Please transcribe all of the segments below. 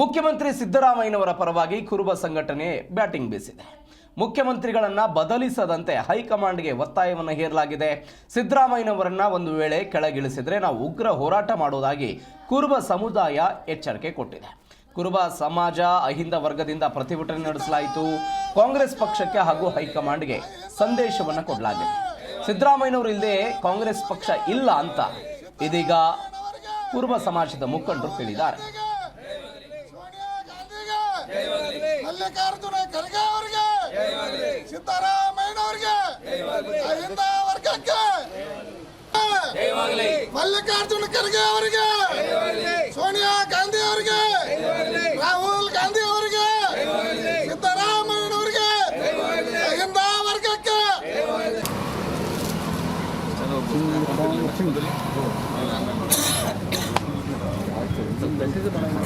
ಮುಖ್ಯಮಂತ್ರಿ ಸಿದ್ದರಾಮಯ್ಯನವರ ಪರವಾಗಿ ಕುರುಬ ಸಂಘಟನೆ ಬ್ಯಾಟಿಂಗ್ ಬೀಸಿದೆ. ಮುಖ್ಯಮಂತ್ರಿಗಳನ್ನು ಬದಲಿಸದಂತೆ ಹೈಕಮಾಂಡ್ಗೆ ಒತ್ತಾಯವನ್ನು ಹೇರಲಾಗಿದೆ. ಸಿದ್ದರಾಮಯ್ಯನವರನ್ನ ಒಂದು ವೇಳೆ ಕೆಳಗಿಳಿಸಿದರೆ ನಾವು ಉಗ್ರ ಹೋರಾಟ ಮಾಡುವುದಾಗಿ ಕುರುಬ ಸಮುದಾಯ ಎಚ್ಚರಿಕೆ ಕೊಟ್ಟಿದೆ. ಕುರುಬ ಸಮಾಜ ಅಹಿಂದ ವರ್ಗದಿಂದ ಪ್ರತಿಭಟನೆ ನಡೆಸಲಾಯಿತು. ಕಾಂಗ್ರೆಸ್ ಪಕ್ಷಕ್ಕೆ ಹಾಗೂ ಹೈಕಮಾಂಡ್ಗೆ ಸಂದೇಶವನ್ನು ಕೊಡಲಾಗಿದೆ. ಸಿದ್ದರಾಮಯ್ಯನವರು ಇಲ್ಲದೆ ಕಾಂಗ್ರೆಸ್ ಪಕ್ಷ ಇಲ್ಲ ಅಂತ ಇದೀಗ ಕುರುಬ ಸಮಾಜದ ಮುಖಂಡರು ಹೇಳಿದ್ದಾರೆ ಮಲ್ಲಿಕಾರ್ಜುನ ಖರ್ಗೆ ಅವರಿಗೆ ಸಿದ್ದರಾಮಯ್ಯನವರಿಗೆ ಅಹಿಂದ ವರ್ಗಕ್ಕೆ. ಮಲ್ಲಿಕಾರ್ಜುನ ಖರ್ಗೆ ಅವರಿಗೆ ಸೋನಿಯಾ ಗಾಂಧಿ ಅವರಿಗೆ ರಾಹುಲ್ ಗಾಂಧಿ ಅವರಿಗೆ ಸಿದ್ದರಾಮಯ್ಯನವರಿಗೆ ಅಹಿಂದ ವರ್ಗಕ್ಕೆ.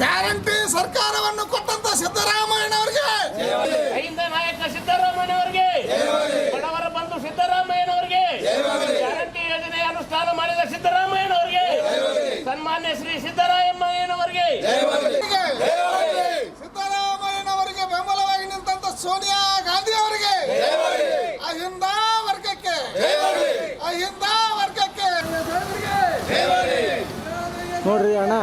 ಗ್ಯಾರಂಟಿ ಸರ್ಕಾರವನ್ನು ಕೊಟ್ಟಂತ ಸಿದ್ದರಾಮಯ್ಯನವರಿಗೆ. ಅಹಿಂದ ನಾಯಕ ಸಿದ್ದರಾಮಯ್ಯನವರಿಗೆ. ಬಡವರ ಬಂಧು ಸಿದ್ದರಾಮಯ್ಯನವರಿಗೆ. ಗ್ಯಾರಂಟಿ ಯೋಜನೆ ಅನುಷ್ಠಾನ ಮಾಡಿದ ಸಿದ್ದರಾಮಯ್ಯನವರಿಗೆ. ಸನ್ಮಾನ್ಯ ಶ್ರೀ ಸಿದ್ದರಾಮಯ್ಯನವರಿಗೆ. ಸಿದ್ದರಾಮಯ್ಯನವರಿಗೆ ಬೆಂಬಲವಾಗಿ ನಿಂತ ಸೋನಿಯಾ ಗಾಂಧಿ ಅವರಿಗೆ ಅಹಿಂದ ವರ್ಗಕ್ಕೆ. ಅಹಿಂದ ವರ್ಗಕ್ಕೆ. ನೋಡ್ರಿ ಅಣ್ಣ.